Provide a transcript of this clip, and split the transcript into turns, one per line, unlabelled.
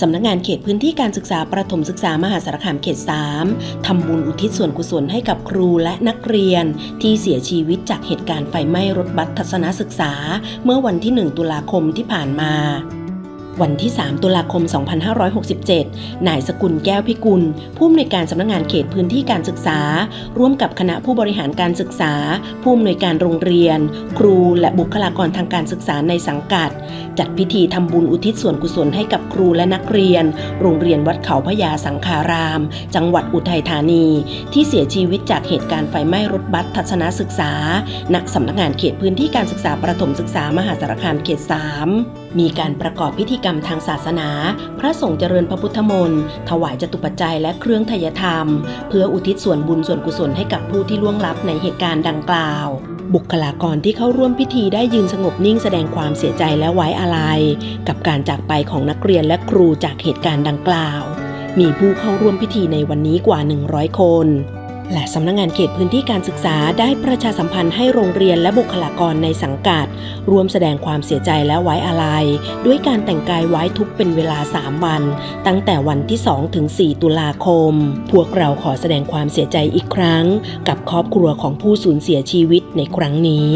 สำนักงานเขตพื้นที่การศึกษาประถมศึกษามหาสารคามเขต 3 ทำบุญอุทิศส่วนกุศลให้กับครูและนักเรียน ที่เสียชีวิตจากเหตุการณ์ไฟไหม้รถบัสทัศนศึกษา เมื่อวันที่ 1 ตุลาคมที่ผ่านมา วันที่ 3 ตุลาคม 2567 นายสกุลแก้วพิกุล ผู้อำนวยการสำนักงานเขตพื้นที่การศึกษา ร่วมกับคณะผู้บริหารการศึกษา ผู้อำนวยการโรงเรียน ครูและบุคลากรทางการศึกษาในสังกัด จัดพิธีทำบุญอุทิศส่วนกุศลให้กับครูและนักเรียน โรงเรียนวัดเขาพญาสังขาราม จังหวัดอุทัยธานี ที่เสียชีวิตจากเหตุการณ์ไฟไหม้รถบัสทัศนศึกษา ณสำนักงานเขตพื้นที่การศึกษาประถมศึกษามหาสารคามเขต 3 มีการประกอบพิธีกรรมทางศาสนา พระสงฆ์เจริญพระพุทธมนต์ถวายจตุปัจจัยและเครื่องทยธรรม เพื่ออุทิศส่วนบุญส่วนกุศลให้กับผู้ที่ล่วงลับในเหตุการณ์ดังกล่าว บุคลากรที่เข้าร่วมพิธีได้ยืนสงบนิ่งแสดงความเสียใจและไว้อาลัย กับการจากไปของนักเรียนและครูจากเหตุการณ์ดังกล่าว มีผู้เข้าร่วมพิธีในวันนี้กว่า 100 คน และสำนักงงานเขตพื้นที่การศึกษาได้ประชาสัมพันธ์ให้โรงเรียนและบุคลากรในสังกัดร่วมแสดงความเสียใจและไว้อาลัย ด้วยการแต่งกายไว้ทุกเป็นเวลา 3 วัน ตั้งแต่วันที่ 2 ถึง 4 ตุลาคม พวกเราขอแสดงความเสียใจอีกครั้ง กับครอบครัวของผู้สูญเสียชีวิตในครั้งนี้